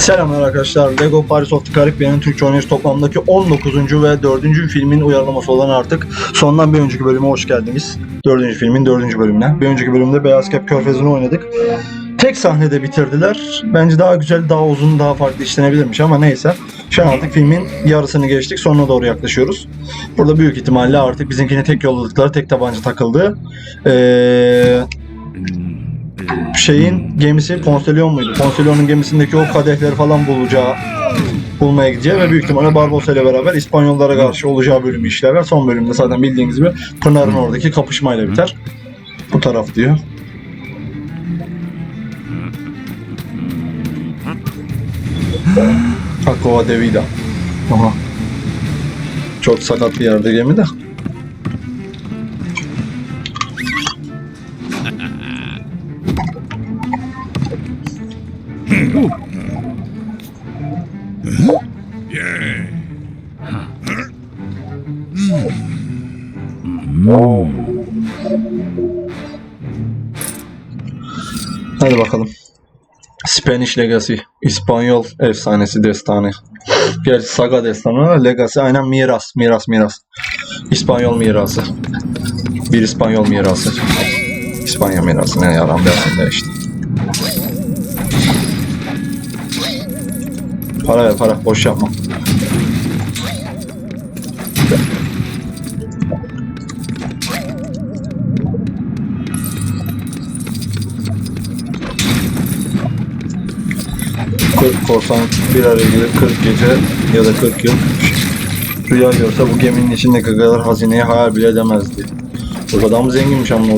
Selamlar arkadaşlar. Lego Paris of the Caribbean'in Türkçe oynayış toplamdaki 19. ve 4. filmin uyarlaması olan artık sondan bir önceki bölüme hoş geldiniz. 4. filmin 4. bölümüne. Bir önceki bölümde Beyaz Kep Körfezi'ni oynadık. Tek sahnede bitirdiler. Bence daha güzel, daha uzun, daha farklı işlenebilirmiş ama neyse. Şu an artık filmin yarısını geçtik. Sonuna doğru yaklaşıyoruz. Burada büyük ihtimalle artık bizimkine tek yolladıkları tek tabanca takıldı. Ee, şeyin gemisi Ponselyon muydu? Ponselyon'un gemisindeki o kadehleri falan bulacağı bulmaya gideceği ve büyük ihtimalle Barbosa ile beraber İspanyollara karşı olacağı bölümü işlerler. Son bölümde zaten bildiğiniz gibi Pınar'ın oradaki kapışmayla biter. Bu taraf diyor. Akova de Vida. Aha. Çok sakat bir yerde gemi de. Hadi bakalım. Spanish Legacy. İspanyol efsanesi destanı. Gerçi saga destanı ama Legacy aynen miras. Miras miras. İspanyol mirası. Bir İspanyol mirası. İspanya mirası ne yaran de işte. Para ver para. Boş yapma. Korsan bir araya gelir 40 gece ya da 40 yıl rüya görse bu geminin içindeki kadar hazineyi hayal bile edemezdi. Bu kadar mı zenginmiş amma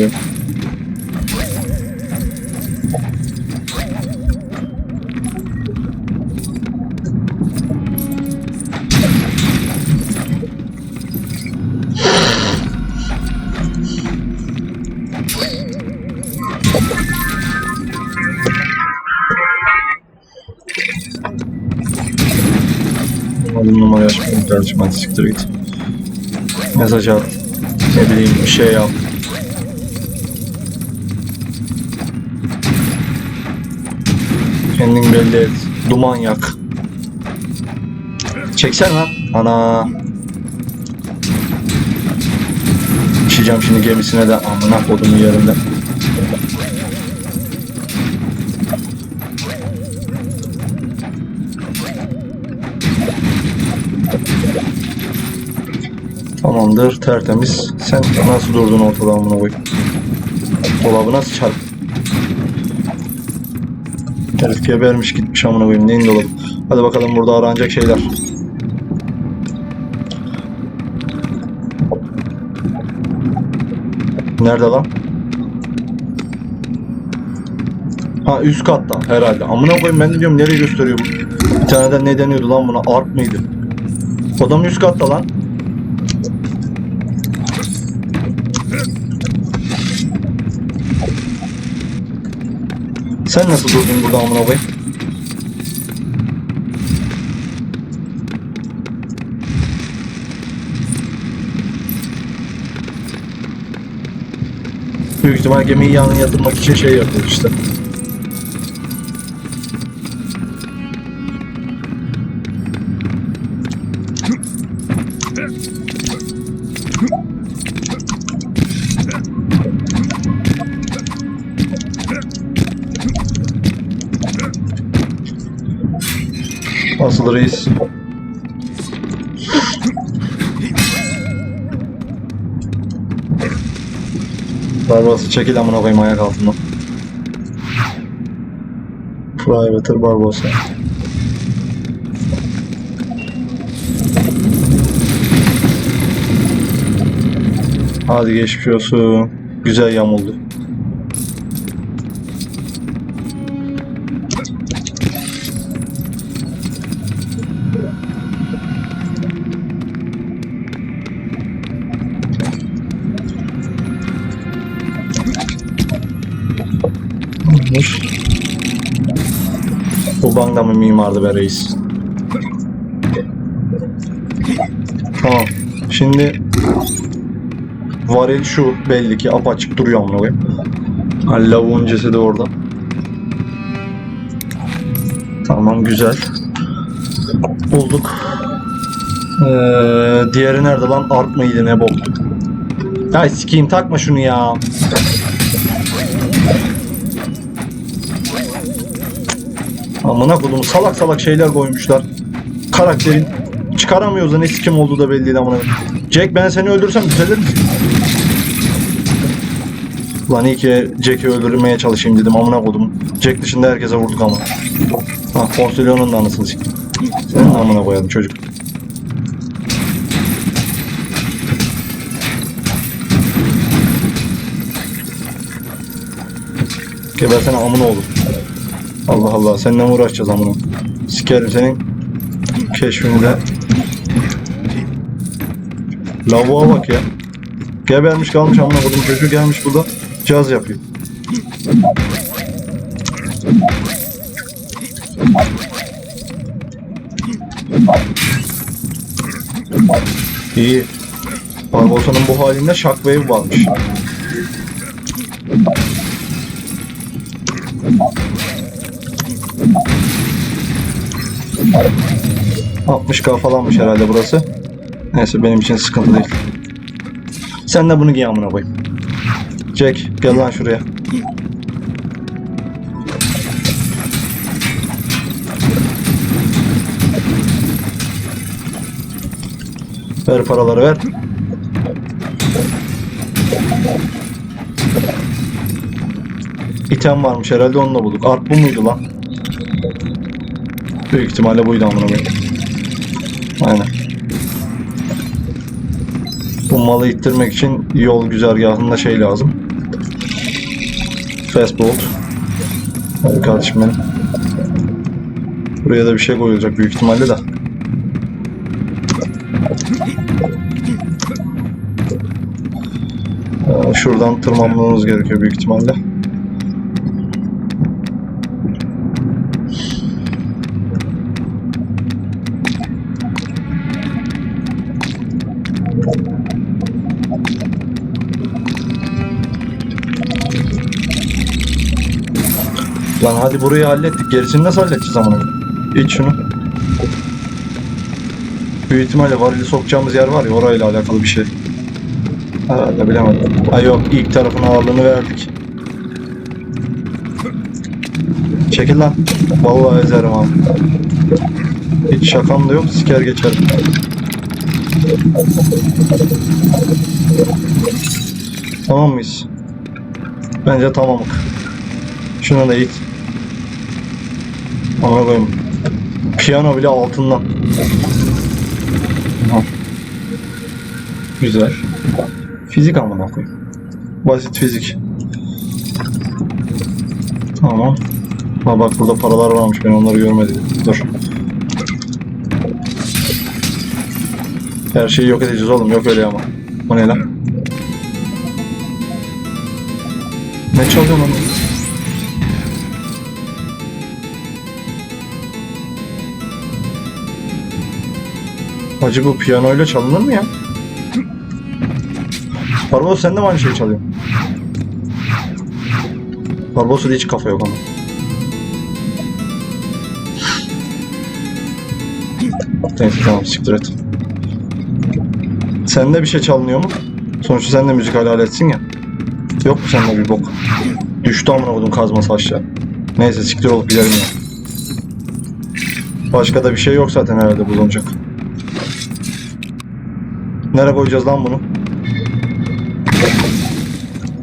kardeşim siktir git. Mesaj at. Ne bileyim bir şey yap. Kendin belli et. Duman yak. Çeksen lan. Ana. İşeceğim şimdi gemisine de amına kodumun yerinde. Tamamdır tertemiz. Sen nasıl durdun ortada amına koy? Dolabı nasıl çarp? Herif gebermiş gitmiş amına koyayım. Neyin dolabı? Hadi bakalım burada aranacak şeyler. Nerede lan? Ha üst katta herhalde. Amına koyayım ben de diyorum nereye gösteriyor bu? Bir tane de ne deniyordu lan buna? Ark mıydı? Adam üst katta lan. Sen nasıl durdun burada amına koyayım? Büyük ihtimal gemiyi yanına yatırmak için şey yapıyor işte. Asıl reis. Barbaros çekil amına koyayım ayak altından. Privateer Barbosa. Hadi geçmiş olsun. Güzel yamuldu. Olmuş. Bu banda mı mimardı be reis? Tamam. Şimdi varil şu belli ki apaçık duruyor amına koyayım. Ha, Lavuğun cesedi orada. Tamam güzel. Bulduk. Ee, diğeri nerede lan? Arp mıydı ne bok? Ay sikeyim takma şunu ya. Amına kodum salak salak şeyler koymuşlar. Karakterin çıkaramıyoruz ne sikim olduğu da belli değil amına. Jack ben seni öldürsem düzelir misin? Lan iyi ki Jack'i öldürmeye çalışayım dedim amına kodum. Jack dışında herkese vurduk ama. Ha Porcello'nun da anasını siktim. Senin amına koyalım çocuk. Gebersene amına oğlum. Allah Allah seninle uğraşacağız amına? Sikerim senin keşfini de. Lavuğa bak ya. Gebermiş kalmış amına koydum çocuğu gelmiş burada caz yapıyor. İyi. Barbarosa'nın bu halinde shockwave varmış. ...60k falanmış herhalde burası. Neyse benim için sıkıntı değil. Sen de bunu giy amına koyayım. Jack gel lan şuraya. Ver paraları ver. İtem varmış herhalde onunla bulduk. Art bu muydu lan? Büyük ihtimalle buydu amına koyayım. Aynen. Bu malı ittirmek için yol güzergahında şey lazım. Fast bolt. Hadi kardeşim benim. Buraya da bir şey koyulacak büyük ihtimalle de. Ee, Şuradan tırmanmamız gerekiyor büyük ihtimalle. Lan hadi burayı hallettik. Gerisini nasıl halledeceğiz amına? İç şunu. Büyük ihtimalle varili sokacağımız yer var ya orayla alakalı bir şey. Herhalde bilemedim. Ay yok ilk tarafın ağırlığını verdik. Çekil lan. Vallahi ezerim abi. Hiç şakam da yok siker geçerim. Tamam mıyız? Bence tamamık. Şuna da it. Koyayım. Piyano bile altından. Güzel. Fizik amına koyayım. Basit fizik. Tamam. Ha bak burada paralar varmış ben onları görmedim. Dur. Her şeyi yok edeceğiz oğlum yok öyle ama. O ne lan? Ne çalıyor lan? Hacı bu piyanoyla çalınır mı ya? Barbaros sen de mi aynı şeyi çalıyorsun? Barbaros'ta hiç kafa yok ama. Neyse tamam siktir et. Sende bir şey çalınıyor mu? Sonuçta sen de müzikal aletsin ya. Yok mu sende bir bok? Düştü amına koydum kazması aşağı. Neyse siktir olup gidelim ya. Başka da bir şey yok zaten herhalde bulunacak. Nereye koyacağız lan bunu?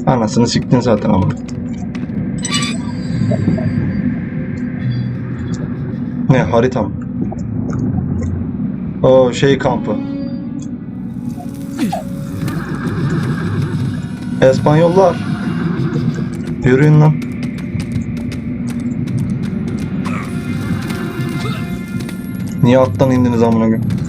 Anasını siktin zaten ama. Ne harita mı? O şey kampı. Espanyollar. Yürüyün lan. Niye attan indiniz amına koyayım?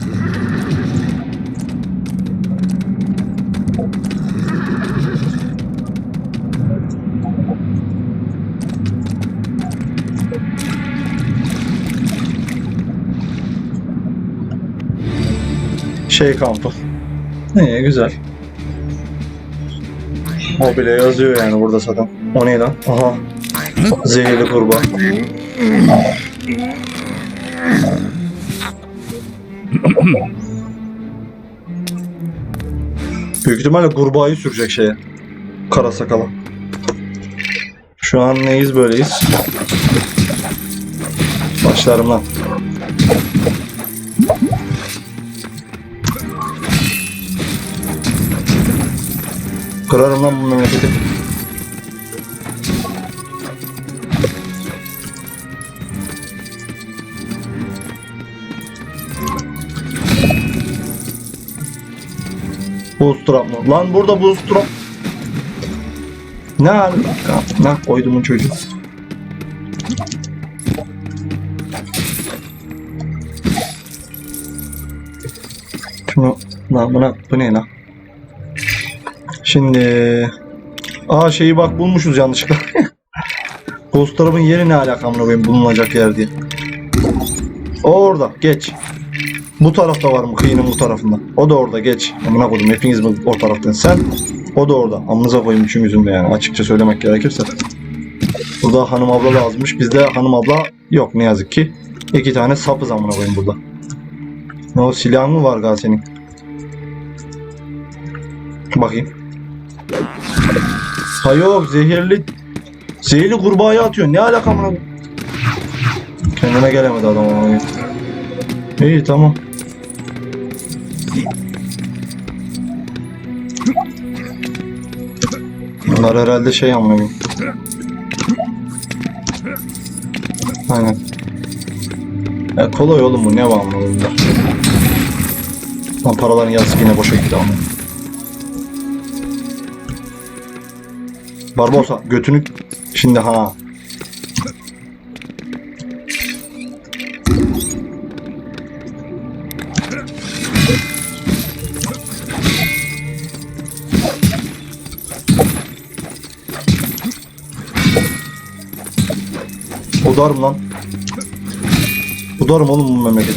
Şey kampı. İyi güzel. O bile yazıyor yani burada zaten. O ne lan? Aha. Zehirli kurbağa. Büyük ihtimalle kurbağayı sürecek şeye. Kara sakala. Şu an neyiz böyleyiz? Başlarım lan. Kırarım lan bu memleketi. Bootstrap mı? Lan burada bootstrap. Ne hali? Ne koydumun çocuğu. Şunu lan buna bu ne lan? Şimdi Aa şeyi bak bulmuşuz yanlışlıkla. Bootstrap'ın yeri ne alakamla benim bulunacak yer diye. O orada geç. Bu tarafta var mı kıyının bu tarafında? O da orada geç. Amına koydum hepiniz mi o taraftan? Sen o da orada. Amınıza koyayım üçümüzün de yani açıkça söylemek gerekirse. Burada hanım abla lazımmış. Bizde hanım abla yok ne yazık ki. İki tane sapız amına koyayım burada. Ne o silahın mı var gal senin? Bakayım. Ha yok zehirli zehirli kurbağayı atıyor. Ne alaka koyayım? Kendine gelemedi adam koyayım. İyi tamam. Bunlar herhalde şey koyayım. Aynen. Ya kolay oğlum bu ne var ya. Lan paraların yarısı yine boşa gitti ama. Barbosa götünü şimdi ha. Udarım lan. Udarım oğlum bu memleket.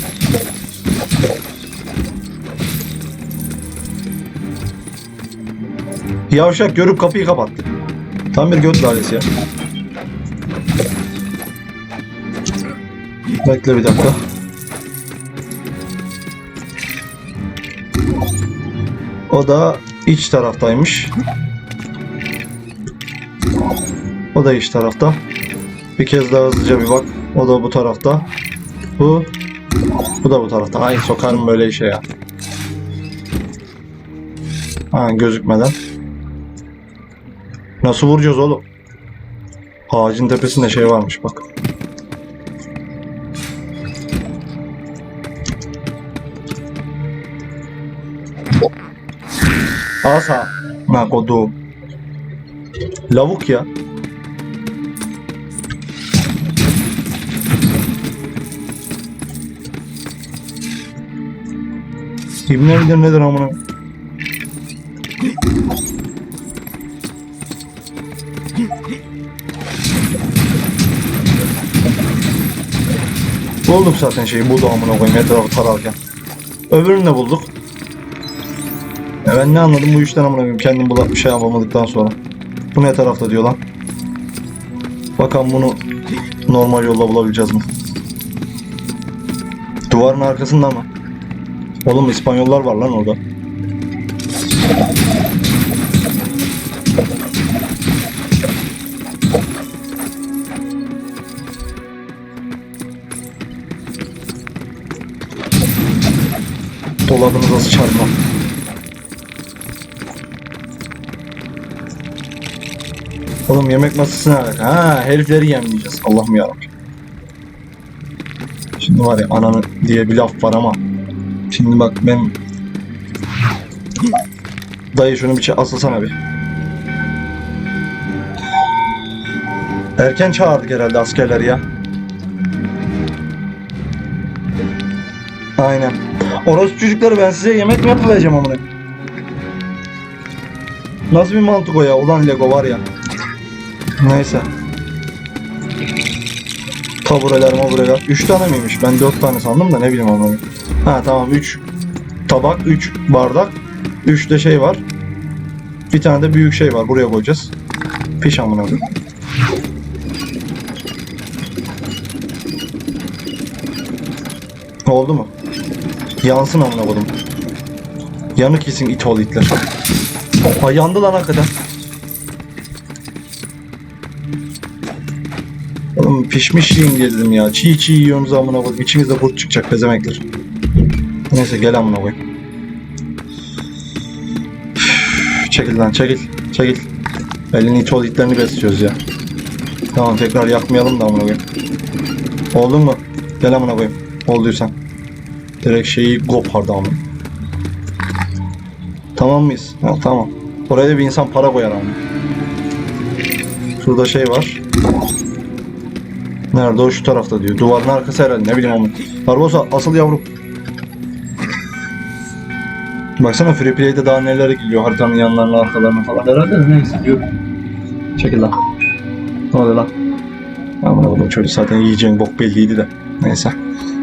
Yavşak görüp kapıyı kapattı. Tam bir göt lalesi ya. Bekle bir dakika. O da iç taraftaymış. O da iç tarafta. Bir kez daha hızlıca bir bak. O da bu tarafta. Bu. Bu da bu tarafta. Ay sokarım böyle işe ya. Ha gözükmeden. Nasıl vuracağız oğlum? Ağacın tepesinde şey varmış bak. Asa. Ha kodu. Lavuk ya. İbne midir nedir amına? Bulduk zaten şeyi bu amına koyayım etrafı tararken. Öbürünü de bulduk. Ya ben ne anladım bu işten amına koyayım kendim bula bir şey yapamadıktan sonra. Bu ne tarafta diyor lan. Bakalım bunu normal yolla bulabileceğiz mi? Duvarın arkasında mı? Oğlum İspanyollar var lan orada. Dolabınıza sıçarım Oğlum yemek masası ne alaka? Ha herifleri yemleyeceğiz. Allah'ım yarabbim. Şimdi var ya ananı diye bir laf var ama Şimdi bak ben Dayı şunu bir asılsana bir. Erken çağırdık herhalde askerleri ya. Aynen. Orası çocukları ben size yemek mi yapıvereceğim amına? Nasıl bir mantık o ya? Ulan Lego var ya. Neyse. Tabureler mabureler. 3 tane miymiş? Ben 4 tane sandım da ne bileyim onu. Ha tamam 3 tabak, 3 bardak, 3 de şey var. Bir tane de büyük şey var. Buraya koyacağız. Piş amına. Oldu mu? Yansın amına koydum. Yanık yesin it oğlu itler. Ay yandı lan hakikaten. Oğlum pişmiş yiyin dedim ya. Çiğ çiğ yiyorsunuz amına koydum. İçinizde kurt çıkacak pezemekler. Neyse gel amına koyayım. Çekil lan çekil. Çekil. Elini it oğlu itlerini besliyoruz ya. Tamam tekrar yakmayalım da amına koyayım. Oldun mu? Gel amına koyayım. Olduysan. Direkt şeyi kopardı amına. Tamam mıyız? Ha, tamam. Oraya da bir insan para koyar ama. Şurada şey var. Nerede o? Şu tarafta diyor. Duvarın arkası herhalde. Ne bileyim ama. Barbosa asıl yavrum. Baksana Free Play'de daha neler geliyor haritanın yanlarına arkalarına falan. Herhalde de neyse diyor. Çekil lan. Ne oluyor lan? Aman oğlum çocuk zaten yiyeceğin bok belliydi de. Neyse.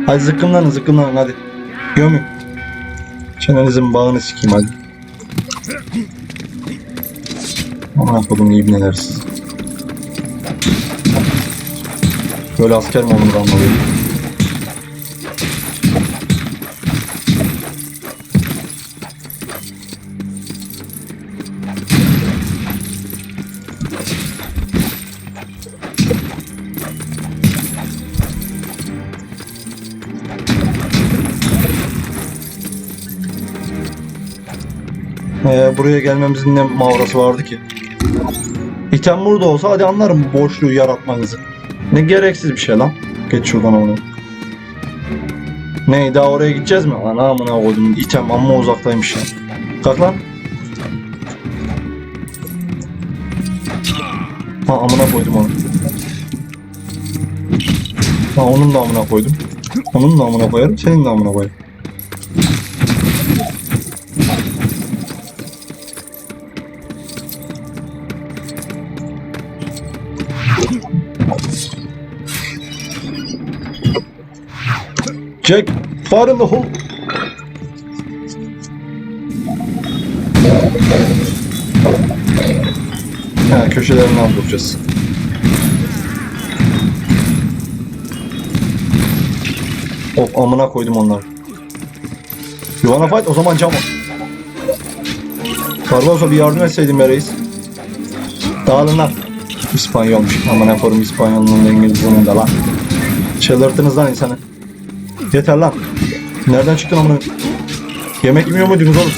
Hadi zıkkımlanın zıkkımlanın hadi. Gömün. Çenenizin bağını sikeyim hadi. Aman kodum iyi bineler siz. Böyle asker mi olur anlamıyorum. Buraya gelmemizin ne mavrası vardı ki? İtem burada olsa hadi anlarım bu boşluğu yaratmanızı. Ne gereksiz bir şey lan. Geç şuradan onu. Ne daha oraya gideceğiz mi? Lan amına koydum. İtem amma uzaktaymış ya. Kalk lan. Ha amına koydum onu. Ha onun da amına koydum. Onun da amına koyarım. Senin de amına koyarım. Jack, hole. Ha, köşelerinden vuracağız. Of amına koydum onları. You wanna fight? O zaman cam Barbosa bir yardım etseydin be reis. Dağılın lan. İspanyolmuş. Amına koydum İspanyolunun da İngilizcenin de lan. Çıldırttınız lan insanı. Yeter lan. Nereden çıktın amına? Yemek yemiyor muydunuz oğlum?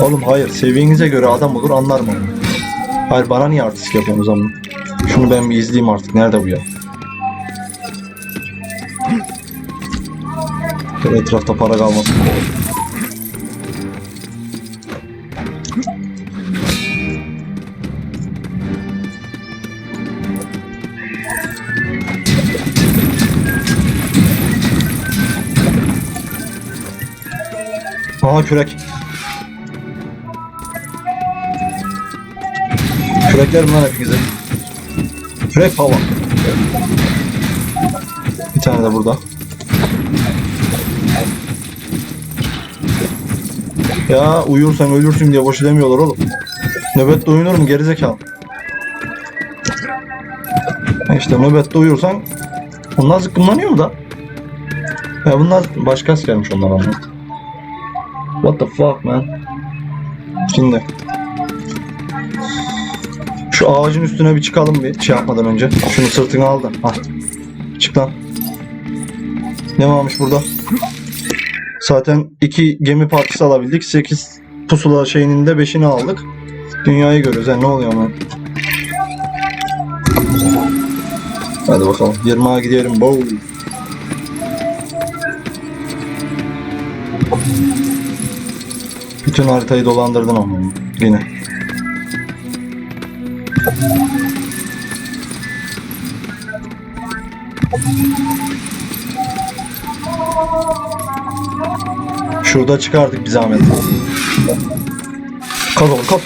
Oğlum hayır. Seviyenize göre adam olur anlarım onu. Hayır bana niye artist yapıyorsunuz ama? Şunu ben bir izleyeyim artık. Nerede bu ya? Etrafta para kalmasın. Aha kürek. Kürekler mi lan hepinize? Kürek hava. Bir tane de burada. Ya uyursan ölürsün diye boşu demiyorlar oğlum. Nöbette uyunur mu gerizekalı? İşte nöbette uyursan onlar zıkkımlanıyor mu da? Ya bunlar başka askermiş onlar anlat. What the fuck man? Şimdi şu ağacın üstüne bir çıkalım bir şey yapmadan önce. Şunu sırtına al da. Al. Çık lan. Ne varmış burada? Zaten iki gemi partisi alabildik. 8 pusula şeyinin de 5'ini aldık. Dünyayı görüyoruz. Yani ne oluyor ama? Hadi bakalım. 20'a gidelim. Bow. Bütün haritayı dolandırdın ama yine. Şurada çıkardık bir zahmet. Kalk oğlum kalk.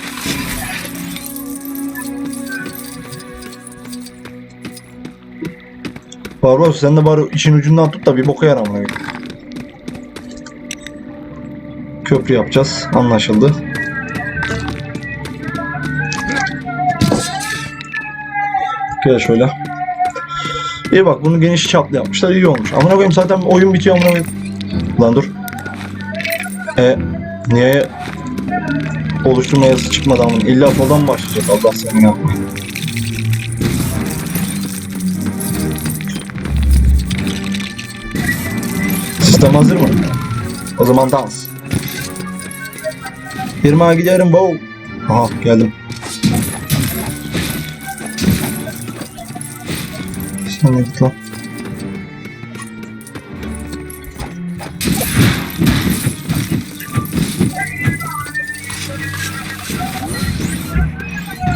Barbaros sen de bari işin ucundan tut da bir boka yaramına. Köprü yapacağız. Anlaşıldı. Gel şöyle. İyi bak bunu geniş çaplı yapmışlar iyi olmuş. Amına koyayım zaten oyun bitiyor amına koyayım. Lan dur. E niye oluşturma yazısı çıkmadı amına? İlla soldan başlayacak Allah seni ya. Sistem hazır mı? O zaman dans. Firmaya giderim bu. Aha geldim. Sen ne git lan?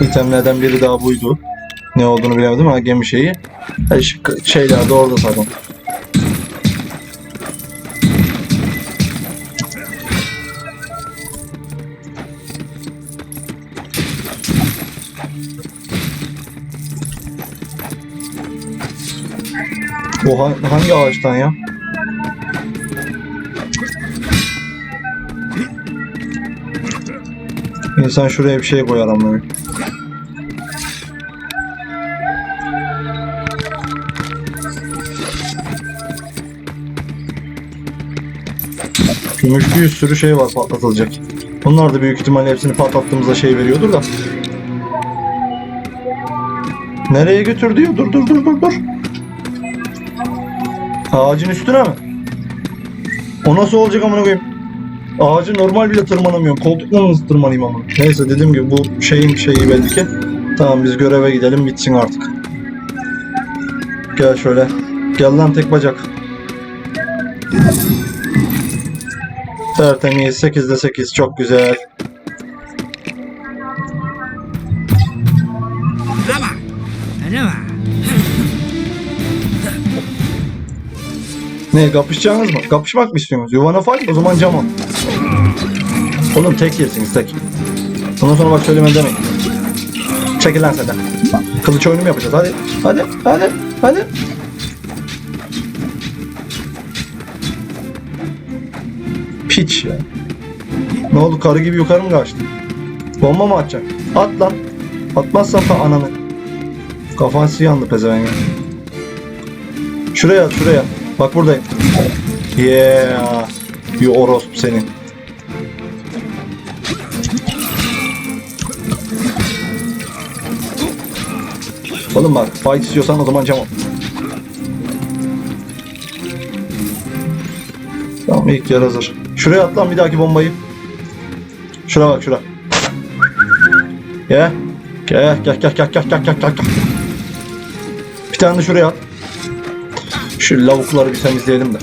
İtemlerden biri daha buydu. Ne olduğunu bilemedim ama gemi şeyi. Şeyler de orada zaten. Bu ha- hangi ağaçtan ya? İnsan şuraya bir şey koyar ama. Gümüş bir sürü şey var patlatılacak. Bunlar da büyük ihtimalle hepsini patlattığımızda şey veriyordur da. Nereye götür diyor? Dur dur dur dur dur. Ağacın üstüne mi? O nasıl olacak amına koyayım? Ağacı normal bile tırmanamıyorum. Koltukla nasıl tırmanayım ama? Neyse dediğim gibi bu şeyin şeyi belli ki. Tamam biz göreve gidelim bitsin artık. Gel şöyle. Gel lan tek bacak. Tertemiz 8'de 8 çok güzel. Ne kapışacaksınız mı? Kapışmak mı istiyorsunuz? Yuvana fal o zaman cama. Oğlum tek yersiniz tek. Ondan sonra bak söyleme demeyin. Çekil lan senden. Kılıç oyunu mu yapacağız? Hadi. Hadi. Hadi. Hadi. Piç ya. Ne oldu karı gibi yukarı mı kaçtı? Bomba mı atacaksın? At lan. Atmazsan da ananı. Kafası yandı pezevenk. Şuraya at şuraya. Bak buradayım. Yeah. Bir orospu senin. Oğlum bak fight istiyorsan o zaman cam. Tamam ilk yer hazır. Şuraya at lan bir dahaki bombayı. Şura bak şura. Gel. Gel gel gel gel gel gel gel gel. Bir tane de şuraya at. Şu lavukları bir temizleyelim de.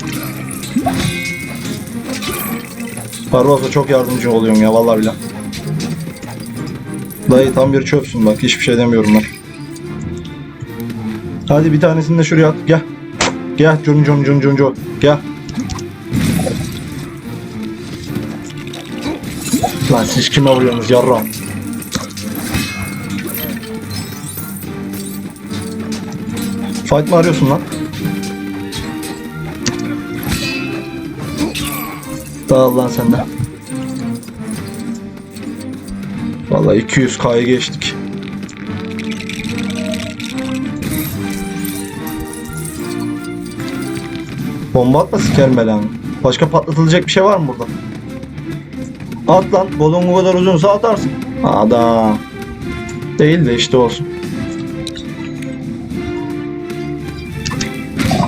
Barbarossa çok yardımcı oluyorsun ya vallahi billahi. Dayı tam bir çöpsün bak hiçbir şey demiyorum ben. Hadi bir tanesini de şuraya at gel. Gel John John John John John gel. Lan siz kime vuruyorsunuz yarram? Fight mı arıyorsun lan? Dağıl lan sen de. Vallahi 200k'yı geçtik. Bomba atma sikerim belanı. Başka patlatılacak bir şey var mı burada? At lan. Bolun bu kadar uzunsa atarsın. Adam. Değil de işte olsun.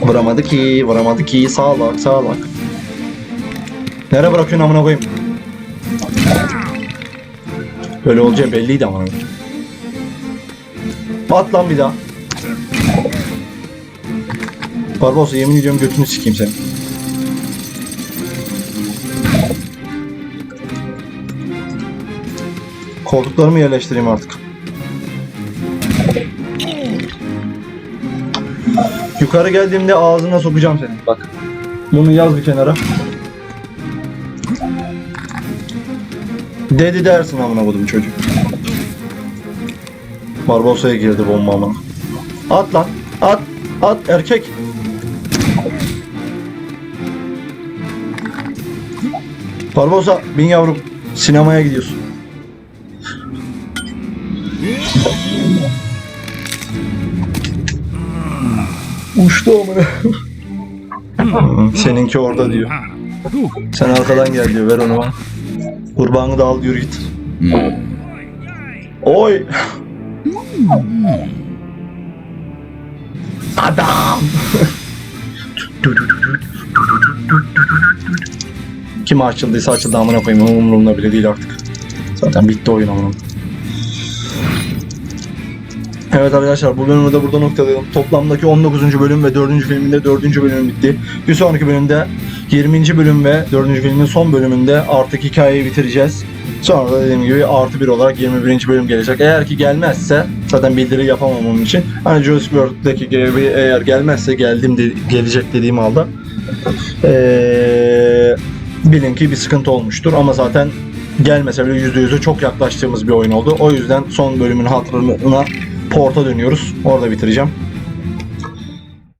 Vuramadı ki, vuramadı ki. Sağlak, sağlak. Nereye bırakıyorsun amına koyayım? Böyle olacağı belliydi koyayım. At lan bir daha. Barbarossa yemin ediyorum götünü sikeyim seni. Koltuklarımı yerleştireyim artık. Yukarı geldiğimde ağzına sokacağım seni. Bak. Bunu yaz bir kenara. Dedi dersin amına kodum çocuk. Barbarossa'ya girdi bomba ama. At lan. At. At erkek. Barbosa bin yavrum. Sinemaya gidiyorsun. Uçtu amına. Hı, Seninki orada diyor. Sen arkadan gel diyor ver onu bana. Kurbanı da al yürü git. Oy. Adam. Kim açıldıysa açıldı amına koyayım umurumda bile değil artık. Zaten bitti oyun amına. Evet arkadaşlar bu bölümü de burada noktalayalım. Toplamdaki 19. bölüm ve 4. filminde 4. bölüm bitti. Bir sonraki bölümde 20. bölüm ve 4. filmin son bölümünde artık hikayeyi bitireceğiz. Sonra da dediğim gibi artı bir olarak 21. bölüm gelecek. Eğer ki gelmezse zaten bildiri yapamam onun için. Hani Jurassic World'daki gibi eğer gelmezse geldim de, gelecek dediğim halde ee, bilin ki bir sıkıntı olmuştur ama zaten gelmese bile %100'e çok yaklaştığımız bir oyun oldu. O yüzden son bölümün hatırına porta dönüyoruz. Orada bitireceğim.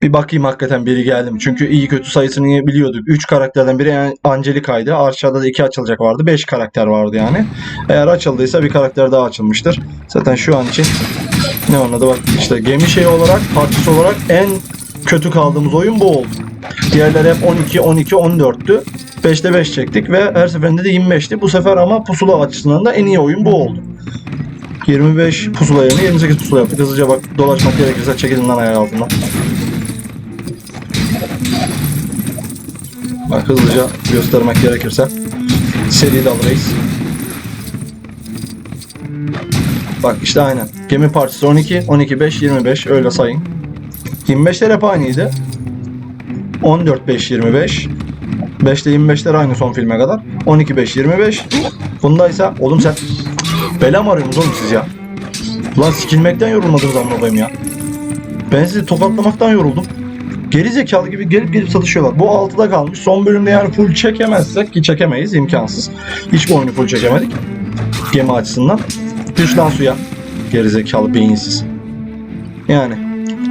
Bir bakayım hakikaten biri geldi mi? Çünkü iyi kötü sayısını biliyorduk. 3 karakterden biri Angelica'ydı. Aşağıda da 2 açılacak vardı. 5 karakter vardı yani. Eğer açıldıysa bir karakter daha açılmıştır. Zaten şu an için ne onun adı bak işte gemi şeyi olarak parçası olarak en kötü kaldığımız oyun bu oldu. Diğerleri hep 12, 12, 14'tü. 5'te 5 çektik ve her seferinde de 25'ti. Bu sefer ama pusula açısından da en iyi oyun bu oldu. 25 pusula yerine 28 pusula yaptık. Hızlıca bak dolaşmak gerekirse çekilin lan ayağı altından. Bak hızlıca göstermek gerekirse. Seri dal. Bak işte aynen. Gemi parçası 12, 12, 5, 25 öyle sayın. 25'ler hep aynıydı. 14, 5, 25. 5 ile 25'ler aynı son filme kadar. 12, 5, 25. Bundaysa oğlum sen bela mı arıyorsunuz oğlum siz ya? Lan sikilmekten yorulmadınız amına koyayım ya. Ben sizi tokatlamaktan yoruldum. Geri zekalı gibi gelip gelip satışıyorlar. Bu 6'da kalmış. Son bölümde yani full çekemezsek ki çekemeyiz imkansız. Hiç bu oyunu full çekemedik. Gemi açısından. Düş lan suya. Geri zekalı beyinsiz. Yani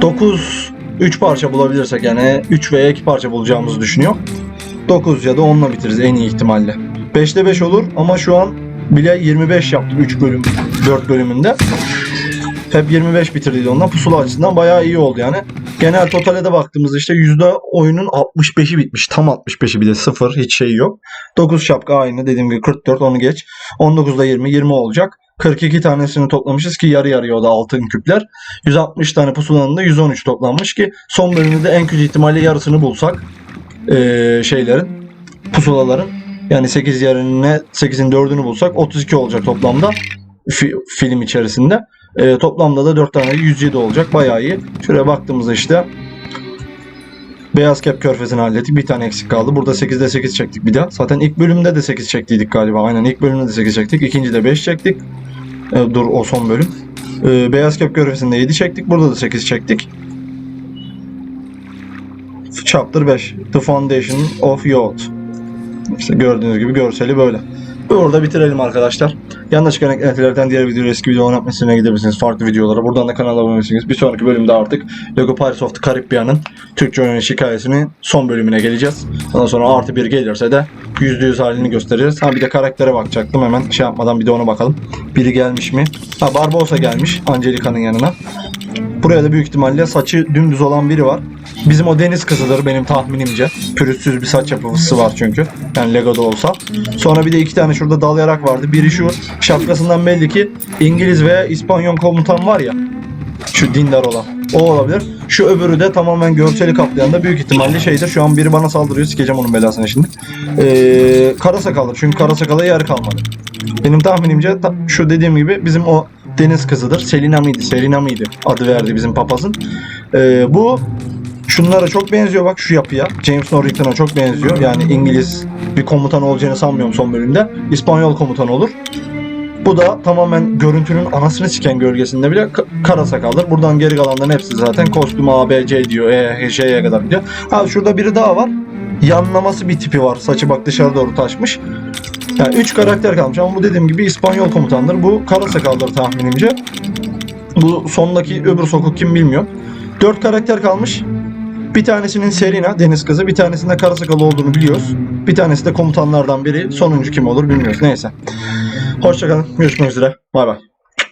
9 3 parça bulabilirsek yani 3 veya 2 parça bulacağımızı düşünüyor. 9 ya da 10'la bitiririz en iyi ihtimalle. 5'te 5 olur ama şu an bile 25 yaptım 3 bölüm 4 bölümünde. Hep 25 bitirdiydi ondan. Pusula açısından bayağı iyi oldu yani. Genel totale de baktığımızda işte yüzde oyunun 65'i bitmiş. Tam 65'i bir de sıfır. Hiç şey yok. 9 şapka aynı. Dediğim gibi 44 onu geç. 19'da 20. 20 olacak. 42 tanesini toplamışız ki yarı yarıya o da altın küpler. 160 tane pusulanın da 113 toplanmış ki son bölümde de en kötü ihtimalle yarısını bulsak eee, şeylerin pusulaların yani 8 yerine 8'in 4'ünü bulsak 32 olacak toplamda fi- film içerisinde. Eee, toplamda da 4 tane 107 olacak. Bayağı iyi. Şuraya baktığımızda işte Beyaz Kep Körfezi'ni hallettik. Bir tane eksik kaldı. Burada 8'de 8 çektik bir daha. Zaten ilk bölümde de 8 çektiydik galiba. Aynen ilk bölümde de 8 çektik. İkincide 5 çektik. Ee, dur o son bölüm. Ee, Beyaz Kep Körfezi'nde 7 çektik. Burada da 8 çektik. Chapter 5. The Foundation of Youth. İşte gördüğünüz gibi görseli böyle. Burada bitirelim arkadaşlar. Yanlış çıkan eklentilerden diğer video eski video oynatmasına gidebilirsiniz. Farklı videolara. Buradan da kanala abone olabilirsiniz. Bir sonraki bölümde artık Lego Pirates of the Caribbean'ın Türkçe oynanış hikayesinin son bölümüne geleceğiz. Ondan sonra artı bir gelirse de %100 halini göstereceğiz. Ha bir de karaktere bakacaktım. Hemen şey yapmadan bir de ona bakalım. Biri gelmiş mi? Ha Barbosa gelmiş Angelica'nın yanına. Buraya da büyük ihtimalle saçı dümdüz olan biri var. Bizim o deniz kızıdır benim tahminimce. Pürüzsüz bir saç yapısı var çünkü. Yani Lego'da olsa. Sonra bir de iki tane şurada dalayarak vardı. Biri şu şapkasından belli ki İngiliz veya İspanyol komutan var ya. Şu dindar olan. O olabilir. Şu öbürü de tamamen görseli kaplayan da büyük ihtimalle şeydir. Şu an biri bana saldırıyor. Sikeceğim onun belasını şimdi. Ee, kara sakallı. Çünkü kara sakala yer kalmadı. Benim tahminimce ta- şu dediğim gibi bizim o deniz kızıdır. Selina mıydı? Selina mıydı? Adı verdi bizim papazın. Ee, bu şunlara çok benziyor bak şu yapıya. James Norrington'a çok benziyor. Yani İngiliz bir komutan olacağını sanmıyorum son bölümde. İspanyol komutan olur. Bu da tamamen görüntünün anasını siken gölgesinde bile ka- kara sakaldır. Buradan geri kalanların hepsi zaten kostüm A, B, C diyor. E, J'ye kadar gidiyor. Ha şurada biri daha var. Yanlaması bir tipi var. Saçı bak dışarı doğru taşmış. Yani 3 karakter kalmış ama bu dediğim gibi İspanyol komutandır. Bu kara sakaldır tahminimce. Bu sondaki öbür sokak kim bilmiyorum. 4 karakter kalmış. Bir tanesinin Serena deniz kızı, bir tanesinde kara sakalı olduğunu biliyoruz. Bir tanesi de komutanlardan biri. Sonuncu kim olur bilmiyoruz. Neyse. Hoşçakalın. Görüşmek üzere. Bay bay.